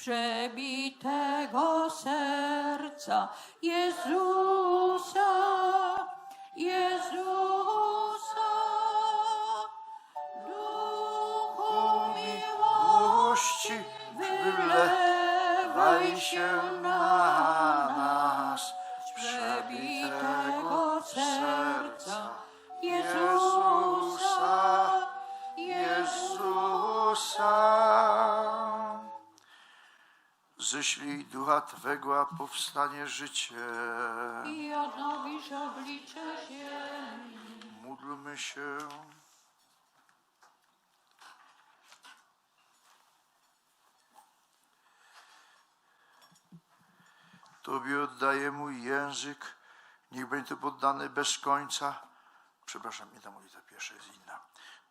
przebitego serca Jezusa, Jezusa. Duchu miłości wylewaj się Ześlij ducha Twego, a powstanie życie. i odnowisz oblicze ziemi. Módlmy się. Tobie oddaję mój język, niech będzie to poddany bez końca. Przepraszam, nie ta modlitwa pierwsza jest inna.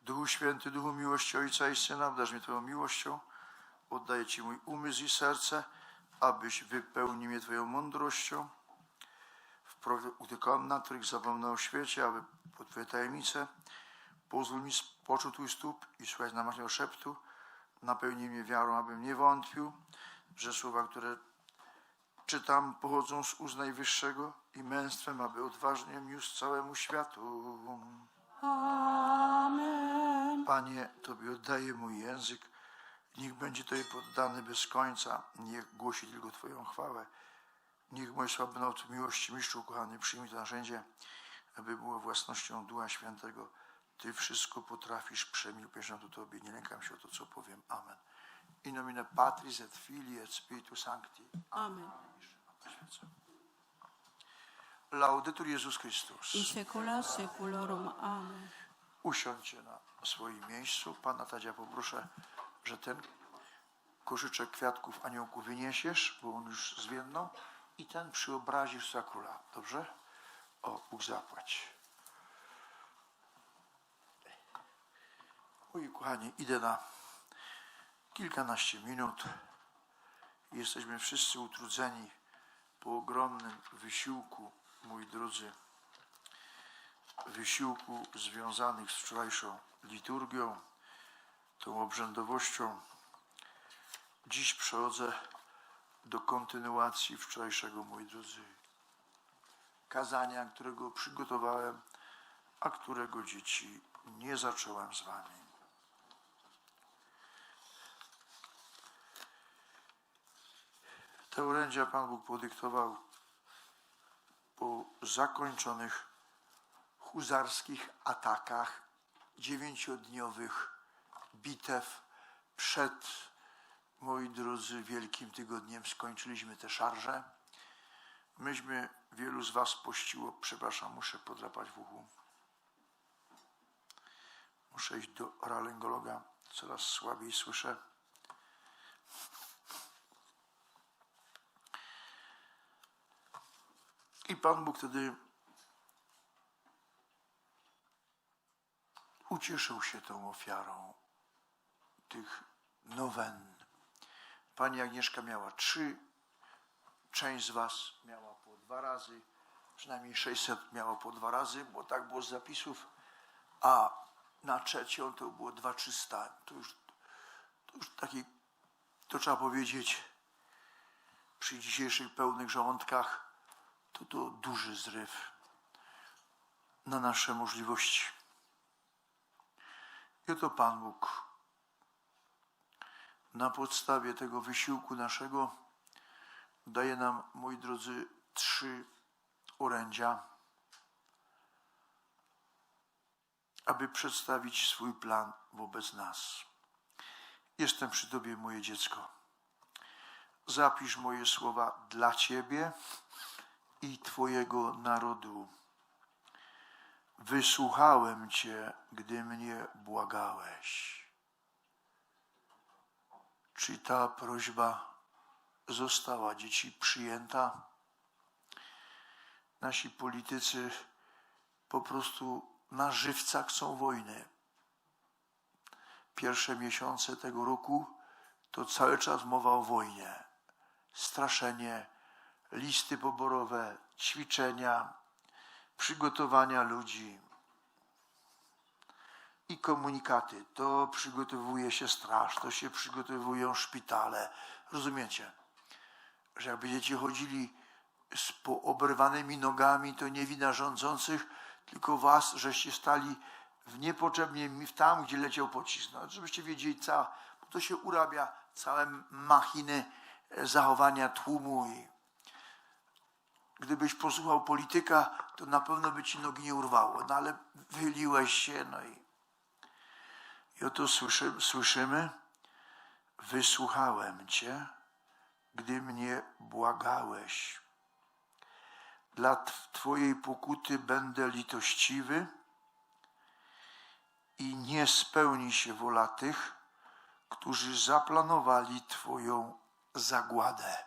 Duchu Święty, Duchu miłości Ojca i Syna, obdarz mnie Twoją miłością. Oddaję Ci mój umysł i serce, abyś wypełnił mnie Twoją mądrością. Utykam na których zapomnę o świecie, aby po Twoje tajemnice pozwól mi spoczuć Twój stóp i słuchać namacznego szeptu. Napełnij mnie wiarą, abym nie wątpił, że słowa, które czytam, pochodzą z ust Najwyższego i męstwem, aby odważnie niósł całemu światu. Amen. Panie, Tobie oddaję mój język. Niech będzie Tobie poddany bez końca. Niech głosi tylko Twoją chwałę. Niech moje słabnoty miłości, mistrzu kochany, przyjmij to narzędzie, aby było własnością Ducha Świętego. Ty wszystko potrafisz, przemil pierwszą do Tobie. Nie lękam się o to, co powiem. Amen. In nomine Patris et Filii et Spiritus Sancti. Amen. Laudetur Jezus Chrystus. I secula seculorum. Amen. Usiądźcie na swoim miejscu. Pana Tadzia poproszę, że ten koszyczek kwiatków aniołku wyniesiesz, bo on już zwiędnął i ten przyobrazisz za króla. Dobrze? O, Bóg zapłać. Moi kochani, idę na kilkanaście minut. Jesteśmy wszyscy utrudzeni po ogromnym wysiłku, moi drodzy wysiłku związanych z wczorajszą liturgią, tą obrzędowością. Dziś przechodzę do kontynuacji wczorajszego, moi drodzy, kazania, którego przygotowałem, a którego dzieci nie zacząłem z wami. Te orędzia Pan Bóg podyktował po zakończonych huzarskich atakach, dziewięciodniowych bitew przed, moi drodzy, Wielkim Tygodniem skończyliśmy te szarże. Myśmy, wielu z Was pościło, przepraszam, muszę podrapać w uchu. Muszę iść do ralengologa, coraz słabiej słyszę. I Pan Bóg wtedy ucieszył się tą ofiarą tych nowen. Pani Agnieszka miała trzy, część z Was miała po dwa razy, przynajmniej 600 miało po dwa razy, bo tak było z zapisów, a na trzecią to było 2300. To już, to już taki, to trzeba powiedzieć, przy dzisiejszych pełnych żołądkach, to to duży zryw na nasze możliwości. I oto Pan Bóg na podstawie tego wysiłku naszego daje nam, moi drodzy, trzy orędzia, aby przedstawić swój plan wobec nas. Jestem przy Tobie, moje dziecko. Zapisz moje słowa dla Ciebie i Twojego narodu. Wysłuchałem Cię, gdy mnie błagałeś. Czy ta prośba została dzieci przyjęta? Nasi politycy po prostu na żywca chcą wojny. Pierwsze miesiące tego roku to cały czas mowa o wojnie. Straszenie, listy poborowe, ćwiczenia, przygotowania ludzi. I komunikaty, to przygotowuje się straż, to się przygotowują szpitale. Rozumiecie? Że jak będziecie chodzili z poobrywanymi nogami, to nie wina rządzących, tylko was, żeście stali w niepotrzebnie mi- tam, gdzie leciał pocisk. No, żebyście wiedzieli, ca, bo to się urabia całe machiny e, zachowania tłumu i gdybyś posłuchał polityka, to na pewno by ci nogi nie urwało. No ale wychyliłeś się, no i, i oto słyszy, słyszymy, wysłuchałem cię, gdy mnie błagałeś. Dla tw- Twojej pokuty będę litościwy i nie spełni się wola tych, którzy zaplanowali Twoją zagładę.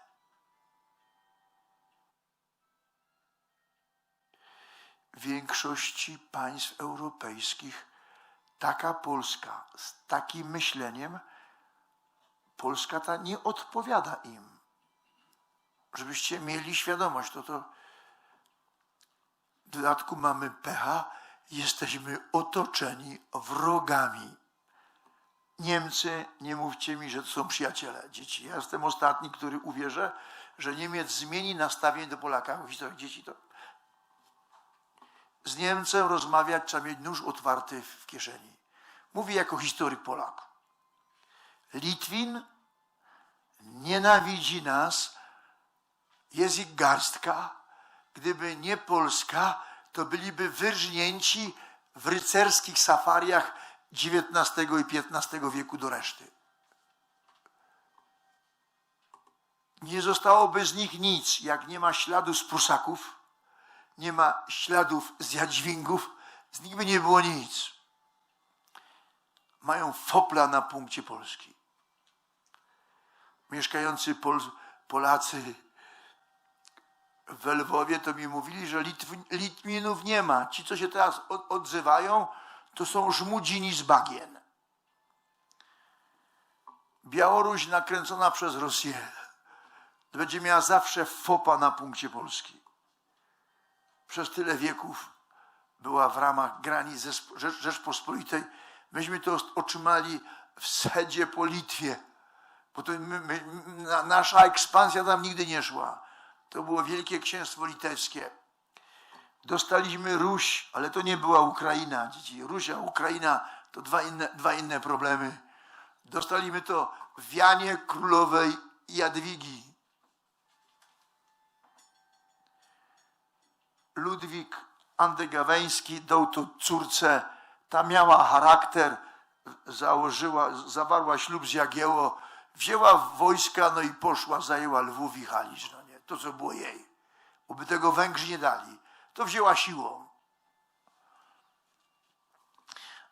W większości państw europejskich taka Polska z takim myśleniem, Polska ta nie odpowiada im. Żebyście mieli świadomość, to to w dodatku mamy pecha, jesteśmy otoczeni wrogami. Niemcy, nie mówcie mi, że to są przyjaciele dzieci. Ja jestem ostatni, który uwierzę, że Niemiec zmieni nastawienie do Polaka. Historii dzieci to. Z Niemcem rozmawiać trzeba mieć nóż otwarty w kieszeni. Mówi jako historyk Polak. Litwin nienawidzi nas, jest ich garstka. Gdyby nie Polska, to byliby wyrżnięci w rycerskich safariach XIX i XV wieku do reszty. Nie zostałoby z nich nic, jak nie ma śladu z Prusaków, nie ma śladów z Jadźwingów, z by nie było nic. Mają fopla na punkcie Polski. Mieszkający Pol Polacy w Lwowie to mi mówili, że Litw, Litwinów nie ma. Ci, co się teraz od, odzywają, to są żmudzini z bagien. Białoruś nakręcona przez Rosję będzie miała zawsze fopa na punkcie Polski. Przez tyle wieków była w ramach granic Rzeczpospolitej. Myśmy to otrzymali w sedzie po Litwie, bo to my, my, na, nasza ekspansja tam nigdy nie szła. To było Wielkie Księstwo Litewskie. Dostaliśmy Ruś, ale to nie była Ukraina, dzieci. Ruś a Ukraina to dwa inne, dwa inne problemy. Dostaliśmy to w wianie królowej Jadwigi. Ludwik Andegaweński dał to córce. Ta miała charakter, założyła, zawarła ślub z Jagieło, wzięła wojska, no i poszła, zajęła Lwów i Halicz. No nie, to co było jej. Oby tego Węgrzy nie dali. To wzięła siłą.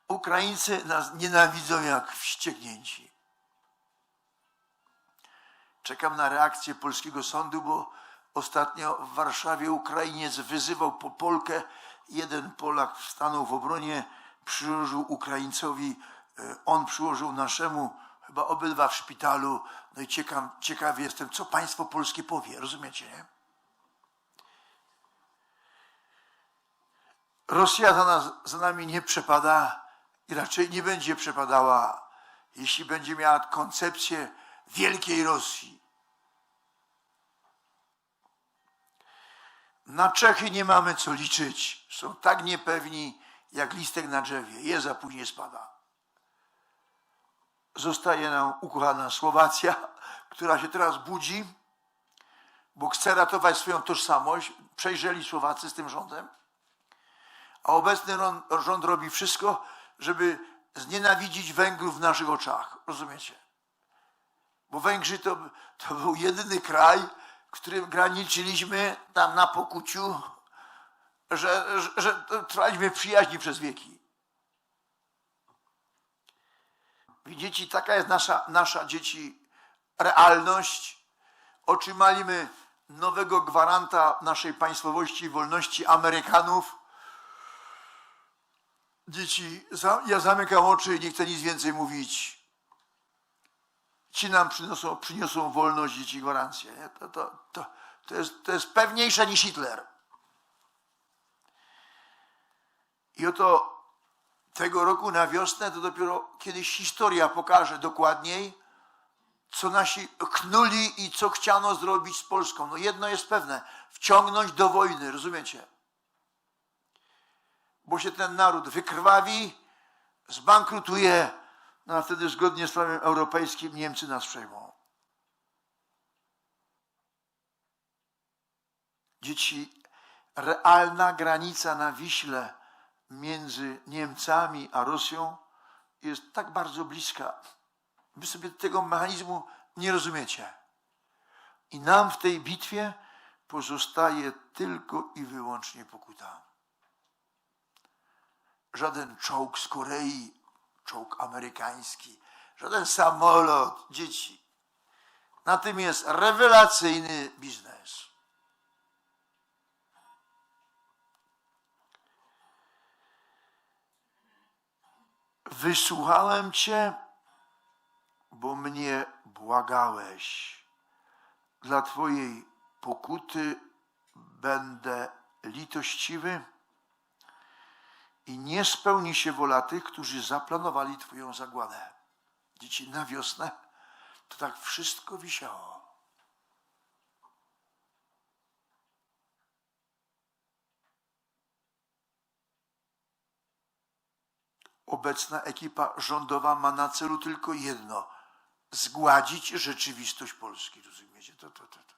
Ukraińcy nas nienawidzą jak wścieknięci. Czekam na reakcję polskiego sądu, bo ostatnio w Warszawie Ukrainiec wyzywał po Polkę. Jeden Polak stanął w obronie, przyłożył Ukraińcowi, e, on przyłożył naszemu, chyba obydwa w szpitalu. No i ciekaw, ciekawy jestem, co państwo polskie powie, rozumiecie, nie? Rosja za, nas, za nami nie przepada i raczej nie będzie przepadała, jeśli będzie miała koncepcję wielkiej Rosji. Na Czechy nie mamy co liczyć. Są tak niepewni jak listek na drzewie. Je za później spada. Zostaje nam ukochana Słowacja, która się teraz budzi, bo chce ratować swoją tożsamość. Przejrzeli Słowacy z tym rządem. A obecny rząd robi wszystko, żeby znienawidzić Węgrów w naszych oczach. Rozumiecie? Bo Węgrzy to, to był jedyny kraj, którym graniczyliśmy tam na pokuciu, że, że, że trwaliśmy przyjaźni przez wieki. Widzicie, taka jest nasza, nasza dzieci realność. Otrzymaliśmy nowego gwaranta naszej państwowości i wolności Amerykanów. Dzieci, ja zamykam oczy i nie chcę nic więcej mówić. Ci nam przyniosą, przyniosą wolność, dzieci, gwarancję. Nie? To, to, to, to, jest, to jest pewniejsze niż Hitler. I oto tego roku na wiosnę to dopiero kiedyś historia pokaże dokładniej, co nasi knuli i co chciano zrobić z Polską. No jedno jest pewne, wciągnąć do wojny, rozumiecie? Bo się ten naród wykrwawi, zbankrutuje, a wtedy zgodnie z prawem europejskim Niemcy nas przejmą. Dzieci, realna granica na Wiśle między Niemcami a Rosją jest tak bardzo bliska. Wy sobie tego mechanizmu nie rozumiecie. I nam w tej bitwie pozostaje tylko i wyłącznie pokuta. Żaden czołg z Korei, czołg amerykański, żaden samolot, dzieci. Na tym jest rewelacyjny biznes. Wysłuchałem Cię, bo mnie błagałeś. Dla Twojej pokuty będę litościwy i nie spełni się wola tych, którzy zaplanowali Twoją zagładę. Dzieci, na wiosnę to tak wszystko wisiało. Obecna ekipa rządowa ma na celu tylko jedno zgładzić rzeczywistość Polski. Rozumiecie? To, to, to, to.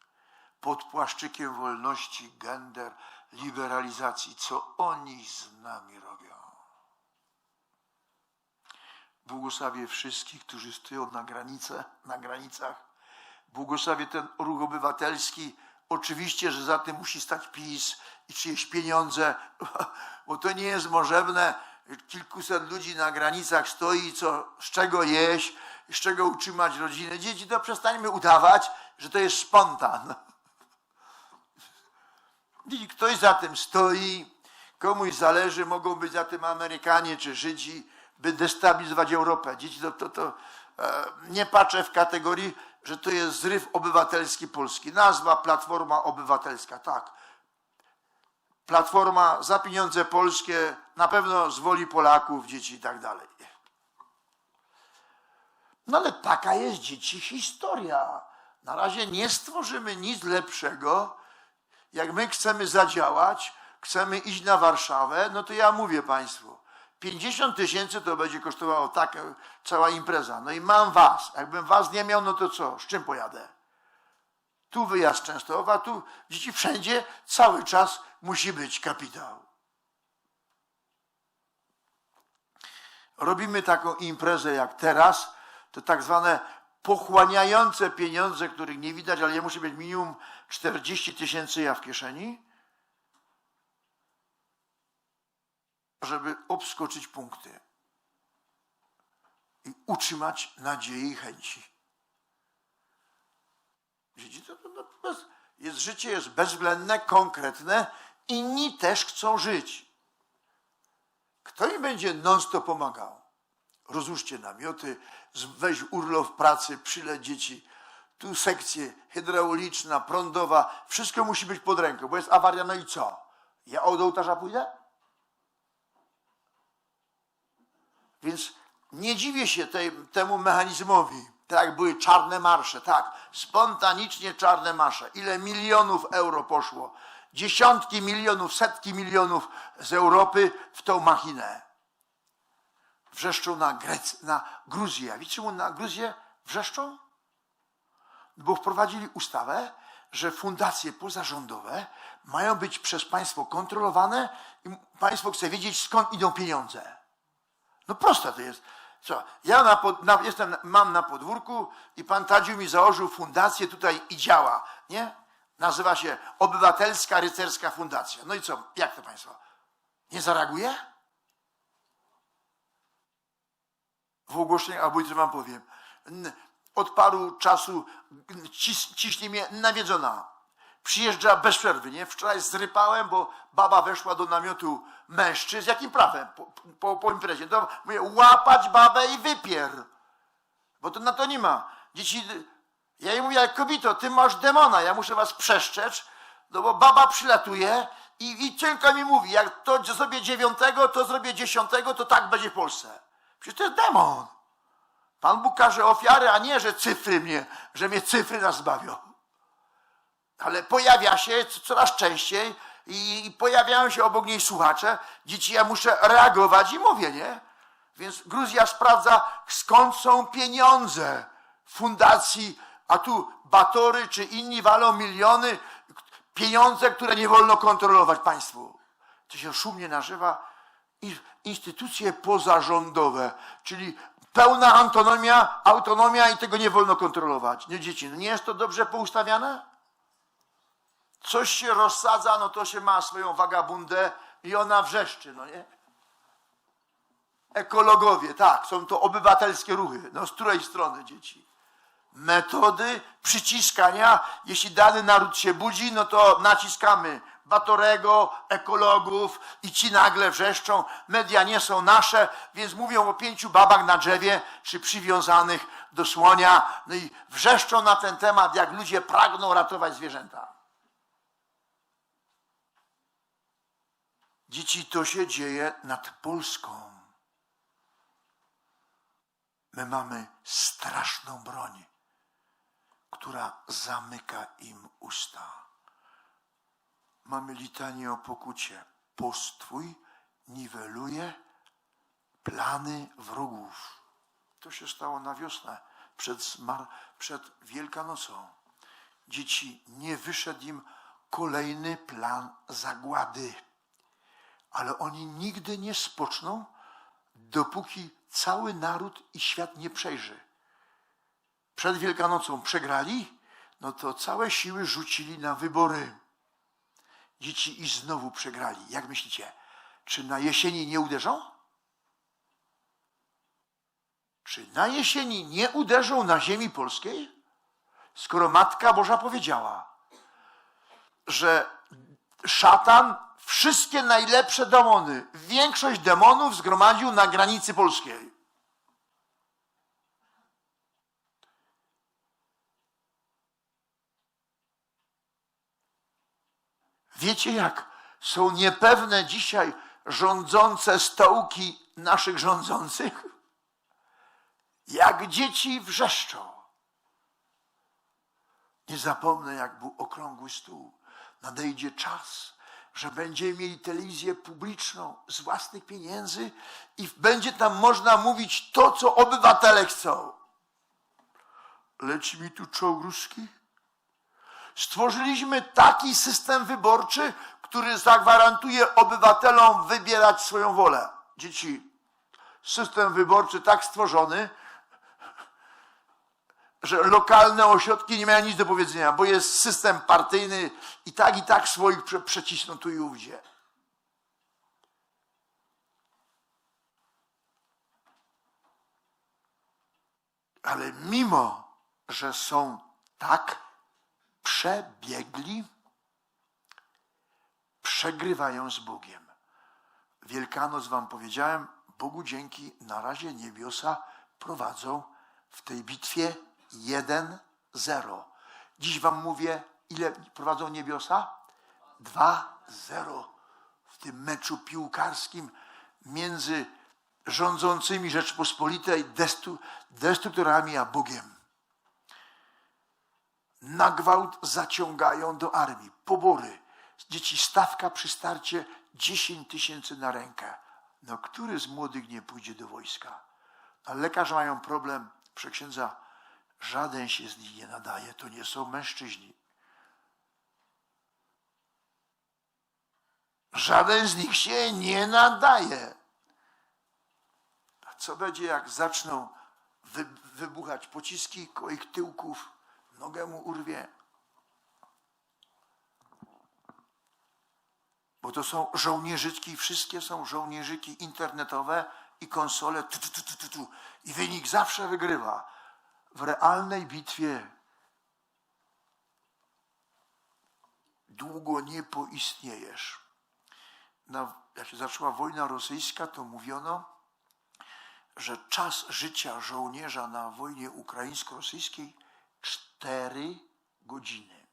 Pod płaszczykiem wolności, gender, liberalizacji, co oni z nami robią. Błogosławię wszystkich, którzy stoją na, granice, na granicach. Błogosławię ten ruch obywatelski. Oczywiście, że za tym musi stać PiS i czyjeś pieniądze, bo to nie jest możliwe. Kilkuset ludzi na granicach stoi, co, z czego jeść, z czego utrzymać rodzinę. Dzieci, to przestańmy udawać, że to jest spontan. Ktoś za tym stoi, komuś zależy, mogą być za tym Amerykanie czy Żydzi, by destabilizować Europę. Dzieci, to, to, to e, nie patrzę w kategorii, że to jest zryw obywatelski Polski. Nazwa Platforma Obywatelska, tak. Platforma za pieniądze polskie, na pewno z woli Polaków, dzieci i tak dalej. No ale taka jest dzieci historia. Na razie nie stworzymy nic lepszego. Jak my chcemy zadziałać, chcemy iść na Warszawę, no to ja mówię Państwu, 50 tysięcy to będzie kosztowało taka cała impreza. No i mam was. Jakbym was nie miał, no to co? Z czym pojadę? Tu wyjazd Częstochowa, tu dzieci wszędzie cały czas musi być kapitał. Robimy taką imprezę jak teraz, to tak zwane pochłaniające pieniądze, których nie widać, ale ja muszę mieć minimum 40 tysięcy ja w kieszeni, żeby obskoczyć punkty i utrzymać nadzieję i chęci. Widzicie, to, to, to jest, życie jest bezwzględne, konkretne, inni też chcą żyć. Kto im będzie non-stop pomagał? Rozłóżcie namioty, weź urlop pracy, przyleć dzieci. Tu sekcje hydrauliczna, prądowa, wszystko musi być pod ręką, bo jest awaria, no i co? Ja od ołtarza pójdę? Więc nie dziwię się tej, temu mechanizmowi. Tak były czarne marsze, tak, spontanicznie czarne marsze. Ile milionów euro poszło? Dziesiątki milionów, setki milionów z Europy w tą machinę. Wrzeszczą na, Grec, na Gruzję. A wiecie czemu na Gruzję wrzeszczą? Bo wprowadzili ustawę, że fundacje pozarządowe mają być przez państwo kontrolowane i państwo chce wiedzieć, skąd idą pieniądze. No proste to jest. Co? Ja na, pod- na, jestem, mam na podwórku i pan Tadziu mi założył fundację tutaj i działa, nie? Nazywa się Obywatelska Rycerska Fundacja. No i co? Jak to państwo? Nie zareaguje? W ogłoszeniu, albo jutro wam powiem. Od paru czasu ciśnie mnie nawiedzona. Przyjeżdża bez przerwy, nie? Wczoraj zrypałem, bo baba weszła do namiotu mężczyzn. Jakim prawem? Po, po, po imprezie. To mówię, łapać babę i wypier. Bo to na to nie ma. Dzieci, ja jej mówię, ale kobito, ty masz demona, ja muszę was przeszczeć, no bo baba przylatuje I, I tylko mi mówi, jak to zrobię dziewiątego, to zrobię dziesiątego, to tak będzie w Polsce. Przecież to jest demon. Pan Bóg każe ofiary, a nie, że cyfry mnie, że mnie cyfry nas zbawią. Ale pojawia się coraz częściej i, pojawiają się obok niej słuchacze. Dzieci, ja muszę reagować i mówię, nie? Więc Gruzja sprawdza, skąd są pieniądze fundacji, a tu Batory czy inni walą miliony, pieniądze, które nie wolno kontrolować państwu. To się szumnie nazywa i- instytucje pozarządowe, czyli pełna autonomia, autonomia i tego nie wolno kontrolować. Nie dzieci, no nie jest to dobrze poustawiane? Coś się rozsadza, no to się ma swoją wagabundę i ona wrzeszczy, no nie? Ekologowie, tak, są to obywatelskie ruchy. No z której strony dzieci? Metody przyciskania. Jeśli dany naród się budzi, no to naciskamy Batorego, ekologów i ci nagle wrzeszczą. Media nie są nasze, więc mówią o pięciu babach na drzewie, czy przywiązanych do słonia. No i wrzeszczą na ten temat, jak ludzie pragną ratować zwierzęta. Dzieci, to się dzieje nad Polską. My mamy straszną broń, która zamyka im usta. Mamy litanię o pokucie. Post Twój niweluje plany wrogów. To się stało na wiosnę, przed, przed Wielkanocą. Dzieci, nie wyszedł im kolejny plan zagłady, ale oni nigdy nie spoczną, dopóki cały naród i świat nie przejrzy. Przed Wielkanocą przegrali, no to całe siły rzucili na wybory. Dzieci i znowu przegrali. Jak myślicie, czy na jesieni nie uderzą? Czy na jesieni nie uderzą na ziemi polskiej? Skoro Matka Boża powiedziała, że szatan wszystkie najlepsze demony, większość demonów zgromadził na granicy polskiej. Wiecie, jak są niepewne dzisiaj rządzące stołki naszych rządzących? Jak dzieci wrzeszczą. Nie zapomnę, jak był okrągły stół. Nadejdzie czas, że będziemy mieli telewizję publiczną z własnych pieniędzy i będzie tam można mówić to, co obywatele chcą. Leci mi tu czołg ruski? Stworzyliśmy taki system wyborczy, który zagwarantuje obywatelom wybierać swoją wolę. Dzieci, system wyborczy tak stworzony, że lokalne ośrodki nie mają nic do powiedzenia, bo jest system partyjny i tak i tak swoich prze, przecisną tu i ówdzie. Ale mimo, że są tak przebiegli, przegrywają z Bogiem. Wielkanoc wam powiedziałem, Bogu dzięki, na razie niebiosa prowadzą w tej bitwie 1-0. Dziś wam mówię, ile prowadzą niebiosa? 2-0 w tym meczu piłkarskim między rządzącymi Rzeczpospolitej, destru, destruktorami, a Bogiem. Na gwałt zaciągają do armii, pobory. Dzieci stawka przy starcie 10 tysięcy na rękę. No, który z młodych nie pójdzie do wojska? A lekarze mają problem, przeksiędza, żaden się z nich nie nadaje, to nie są mężczyźni. Żaden z nich się nie nadaje. A co będzie, jak zaczną wy, wybuchać pociski koło ich tyłków, nogę mu urwie? Bo to są żołnierzyki, wszystkie są żołnierzyki internetowe i konsole, tu, tu, tu, tu, tu, i wynik zawsze wygrywa. W realnej bitwie długo nie poistniejesz. Na, jak się zaczęła wojna rosyjska, to mówiono, że czas życia żołnierza na wojnie ukraińsko-rosyjskiej cztery godziny.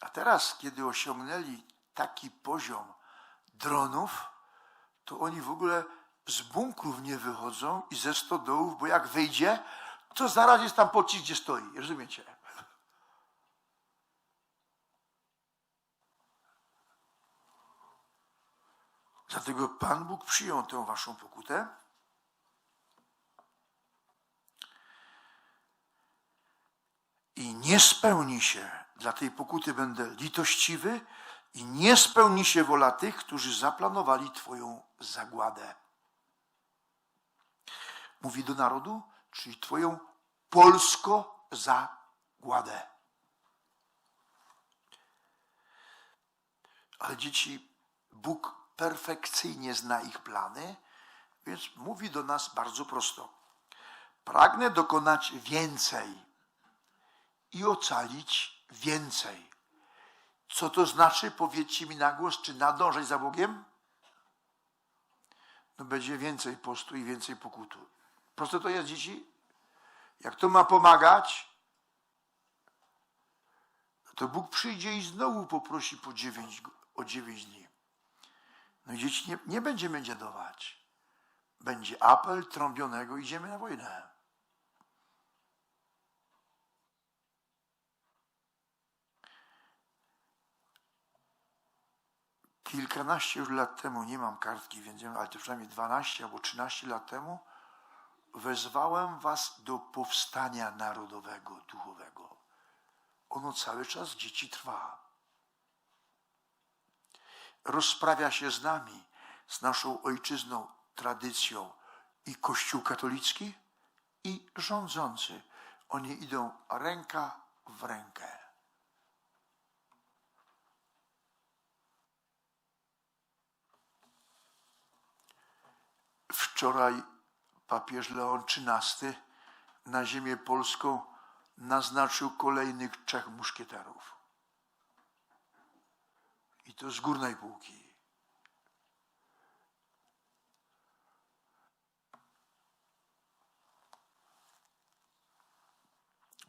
A teraz, kiedy osiągnęli taki poziom dronów, to oni w ogóle z bunkrów nie wychodzą i ze stodołów, bo jak wyjdzie, to zaraz jest tam pocisk, gdzie stoi. Rozumiecie? Dlatego Pan Bóg przyjął tę waszą pokutę. I nie spełni się, dla tej pokuty będę litościwy, i nie spełni się wola tych, którzy zaplanowali Twoją zagładę. Mówi do narodu, czyli Twoją polsko zagładę. Ale dzieci, Bóg perfekcyjnie zna ich plany, więc mówi do nas bardzo prosto. Pragnę dokonać więcej i ocalić więcej. Co to znaczy? Powiedzcie mi na głos, czy nadążać za Bogiem? No będzie więcej postu i więcej pokutu. Proste to jest, dzieci? Jak to ma pomagać, to Bóg przyjdzie i znowu poprosi po o dziewięć dni. No i dzieci, nie, nie będziemy dziadować. Będzie apel trąbionego, idziemy na wojnę. Kilkanaście już lat temu, nie mam kartki, więc ale to przynajmniej 12 albo 13 lat temu, wezwałem was do powstania narodowego, duchowego. Ono cały czas dzieci trwa. Rozprawia się z nami, z naszą ojczyzną, tradycją i Kościół katolicki, i rządzący. Oni idą ręka w rękę. Wczoraj papież Leon XIII na ziemię polską naznaczył kolejnych trzech muszkieterów. I to z górnej półki.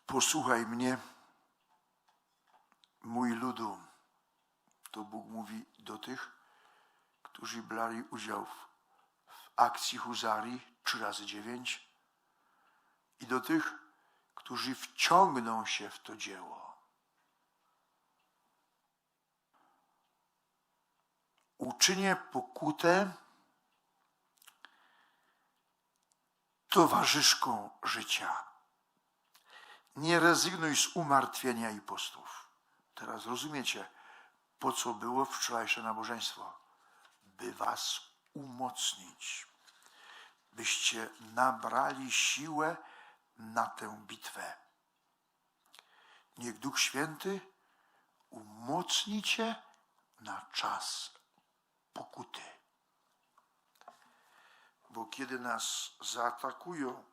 Posłuchaj mnie, mój ludu. To Bóg mówi do tych, którzy brali udział w akcji Huzarii 3 razy 9 i do tych, którzy wciągną się w to dzieło. Uczynię pokutę towarzyszką życia. Nie rezygnuj z umartwienia i postów. Teraz rozumiecie, po co było wczorajsze nabożeństwo? By was umocnić, byście nabrali siłę na tę bitwę. Niech Duch Święty umocni cię na czas pokuty. Bo kiedy nas zaatakują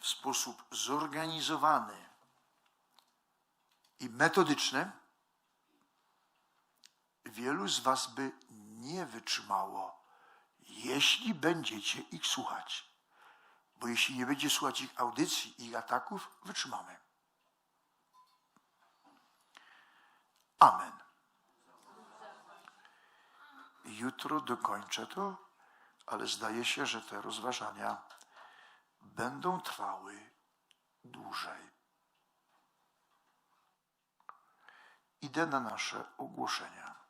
w sposób zorganizowany i metodyczny, wielu z Was by nie wytrzymało jeśli będziecie ich słuchać. Bo jeśli nie będzie słuchać ich audycji, ich ataków, wytrzymamy. Amen. Jutro dokończę to, ale zdaje się, że te rozważania będą trwały dłużej. Idę na nasze ogłoszenia.